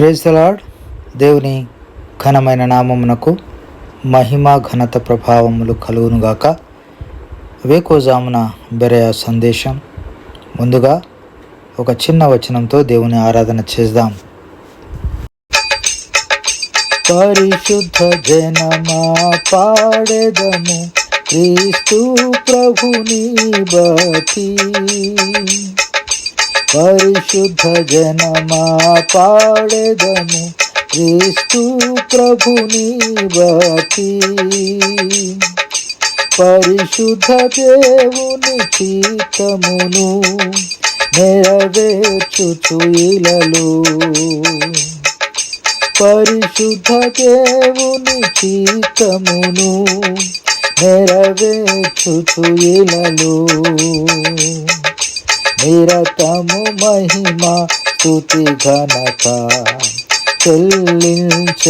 Praise దేవుని ఘనమైన నామమునకు మహిమ ఘనత ప్రభావములు కలుగునుగాక. వేకోజామున బెరయ సందేశం. ముందుగా ఒక చిన్న వచనంతో దేవుని ఆరాధన చేద్దాం. పరిశుద్ధ జనమా పాడెదము క్రీస్తు ప్రభుని బతి. పరిశుద్ధ జనమా పాడెదము క్రీస్తు ప్రభుని బతి పరిశుద్ధ దేవుని చిత్తమును నెరవేర్చుచుయిలలు పరిశుద్ధ దేవుని చిత్తమును నెరవేర్చుచుయిలలో నిరతము మహిమ స్థుతి ఘనత చెల్లించెదనెప్పుడు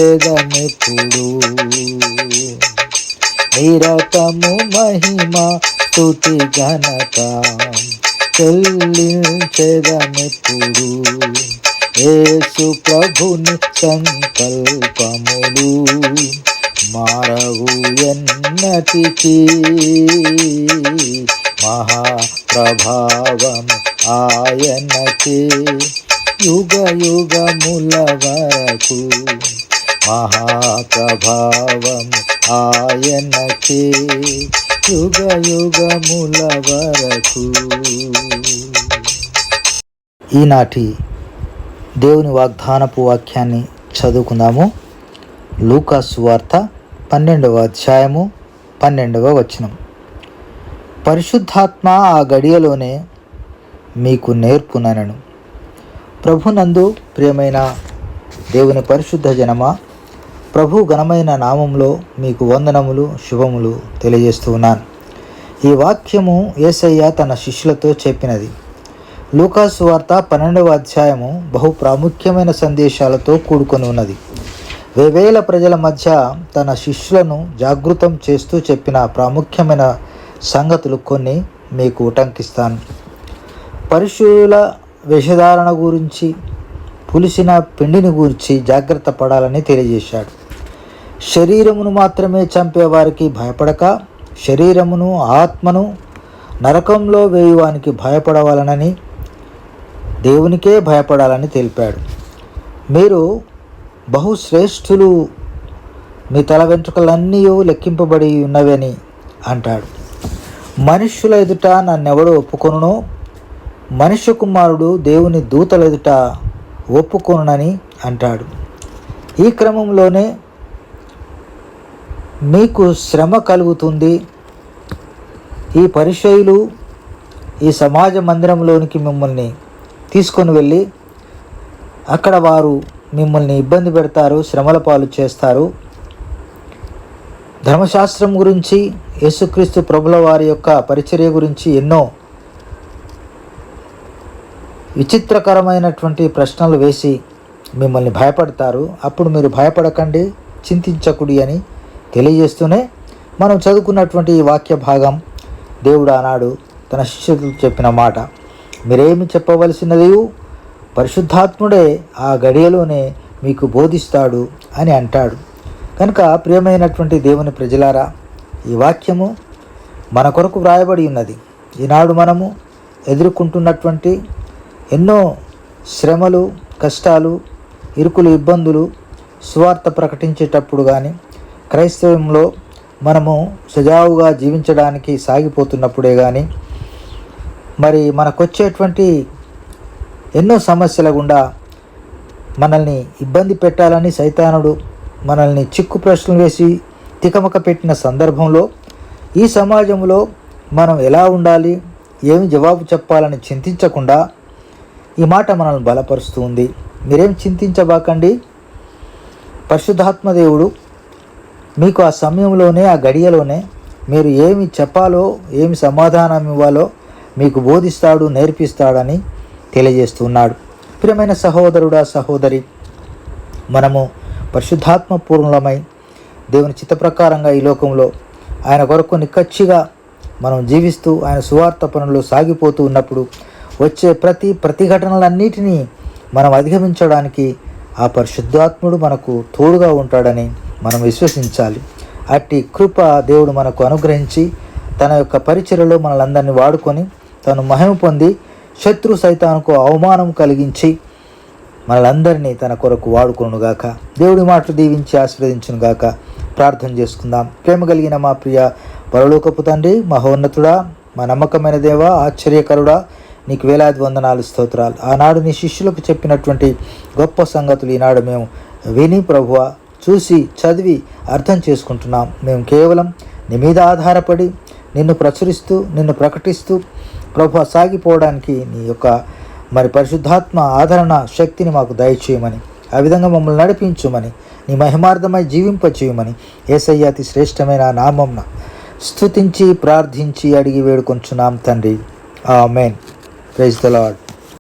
నిరతము మహిమ స్థుతి ఘనత చెల్లించెదనెప్పుడు యేసు ప్రభుని సంకల్పములు మారవు ఎన్నటికీ. మహాప్రభావం ఆయనకే యుగ యుగముల వరకు మహాప్రభావం ఆయనకే యుగ యుగముల వరకు ఈనాటి దేవుని వాగ్దానపు వాక్యాన్ని చదువుకుందాము. లూకాసు వార్త పన్నెండవ అధ్యాయము పన్నెండవ వచనం. పరిశుద్ధాత్మ ఆ గడియలోనే మీకు నేర్పునను ప్రభునందు ప్రియమైన దేవుని పరిశుద్ధ జనమా ప్రభు ఘనమైన నామంలో మీకు వందనములు శుభములు తెలియజేస్తూ ఉన్నాను. ఈ వాక్యము ఏసయ్య తన శిష్యులతో చెప్పినది. లూకాసు వార్త పన్నెండవ అధ్యాయము బహు ప్రాముఖ్యమైన సందేశాలతో కూడుకొని ఉన్నది. వేవేల ప్రజల మధ్య తన శిష్యులను జాగృతం చేస్తూ చెప్పిన ప్రాముఖ్యమైన సంగతులు కొన్ని మీకు ఉటంకిస్తాను. పరుశుల వేషధారణ గురించి పులిసిన పిండిని గురించి జాగ్రత్త పడాలని తెలియజేశాడు. శరీరమును మాత్రమే చంపేవారికి భయపడక శరీరమును ఆత్మను నరకంలో వేయువానికి భయపడవాలనని దేవునికే భయపడాలని తెలిపాడు. మీరు బహుశ్రేష్ఠులు మీ తల వెంట్రుకలన్నీ లెక్కింపబడి ఉన్నవని అంటాడు. మనుష్యుల ఎదుట నన్నెవడో ఒప్పుకొనునో మనుష్య కుమారుడు దేవుని దూతల ఎదుట అంటాడు. ఈ క్రమంలోనే మీకు శ్రమ కలుగుతుంది. ఈ పరిచయులు ఈ సమాజ మందిరంలోనికి మిమ్మల్ని తీసుకొని వెళ్ళి అక్కడ వారు మిమ్మల్ని ఇబ్బంది పెడతారు శ్రమల పాలు చేస్తారు. ధర్మశాస్త్రం గురించి యేసుక్రీస్తు ప్రభుల వారి యొక్క పరిచర్య గురించి ఎన్నో విచిత్రకరమైనటువంటి ప్రశ్నలు వేసి మిమ్మల్ని భయపడతారు. అప్పుడు మీరు భయపడకండి చింతించకుడి అని తెలియజేస్తూనే మనం చదువుకున్నటువంటి ఈ వాక్య భాగం దేవుడు ఆనాడు తన శిష్యులకు చెప్పిన మాట. మీరేమి చెప్పవలసినది? పరిశుద్ధాత్ముడే ఆ గడియలోనే మీకు బోధిస్తాడు అని అంటాడు. కనుక ప్రియమైనటువంటి దేవుని ప్రజలారా ఈ వాక్యము మన కొరకు వ్రాయబడి ఉన్నది. ఈనాడు మనము ఎదుర్కొంటున్నటువంటి ఎన్నో శ్రమలు కష్టాలు ఇరుకులు ఇబ్బందులు సువార్త ప్రకటించేటప్పుడు కానీ క్రైస్తవంలో మనము సజావుగా జీవించడానికి సాగిపోతున్నప్పుడే కానీ మరి మనకొచ్చేటువంటి ఎన్నో సమస్యల గుండా మనల్ని ఇబ్బంది పెట్టాలని సైతానుడు మనల్ని చిక్కు ప్రశ్నలు వేసి తికమక పెట్టిన సందర్భంలో ఈ సమాజంలో మనం ఎలా ఉండాలి ఏమి జవాబు చెప్పాలని చింతించకుండా ఈ మాట మనల్ని బలపరుస్తూ ఉంది మీరేం చింతించబాకండి? పరిశుద్ధాత్మదేవుడు మీకు ఆ సమయంలోనే ఆ గడియలోనే మీరు ఏమి చెప్పాలో ఏమి సమాధానం ఇవ్వాలో మీకు బోధిస్తాడు నేర్పిస్తాడని తెలియజేస్తున్నాడు. ప్రియమైన సహోదరుడా సహోదరి మనము పరిశుద్ధాత్మ పూర్ణమై దేవుని చిత్త ప్రకారంగా ఈ లోకంలో ఆయన కొరకు నిక్కచ్చిగా మనం జీవిస్తూ ఆయన సువార్త పనులు సాగిపోతూ ఉన్నప్పుడు వచ్చే ప్రతి ప్రతిఘటనలన్నిటినీ మనం అధిగమించడానికి ఆ పరిశుద్ధాత్ముడు మనకు తోడుగా ఉంటాడని మనం విశ్వసించాలి. అట్టి కృప దేవుడు మనకు అనుగ్రహించి తన యొక్క పరిచయలో మనలందరినీ వాడుకొని తను మహిమ పొంది శత్రు సైతానికి అవమానం కలిగించి మనలందరినీ తన కొరకు వాడుకొనుగాక. దేవుడి మాటలు దీవించి ఆశీర్వదించునుగాక. ప్రార్థన చేసుకుందాం. ప్రేమ కలిగిన మా ప్రియ పరలోకపు తండ్రి మహోన్నతుడా మా నమ్మకమైన దేవ ఆశ్చర్యకరుడా నీకు వేలాది వందనాలు స్తోత్రాలు. ఆనాడు నీ శిష్యులకు చెప్పినటువంటి గొప్ప సంగతులు ఈనాడు మేము విని ప్రభువ చూసి చదివి అర్థం చేసుకుంటున్నాం. మేము కేవలం నీ మీద ఆధారపడి నిన్ను ప్రచురిస్తూ నిన్ను ప్రకటిస్తూ ప్రభు సాగిపోవడానికి నీ యొక్క మరి పరిశుద్ధాత్మ ఆదరణ శక్తిని మాకు దయచేయమని ఆ విధంగా మమ్మల్ని నడిపించుమని నీ మహిమార్థమై జీవింపచేయమని ఏసయ్య అతి శ్రేష్టమైన నామంన స్తుతించి ప్రార్థించి అడిగి వేడుకొంచున్నాం తండ్రి. ఆ మెయిన్ ప్రైజ్ ద లాడ్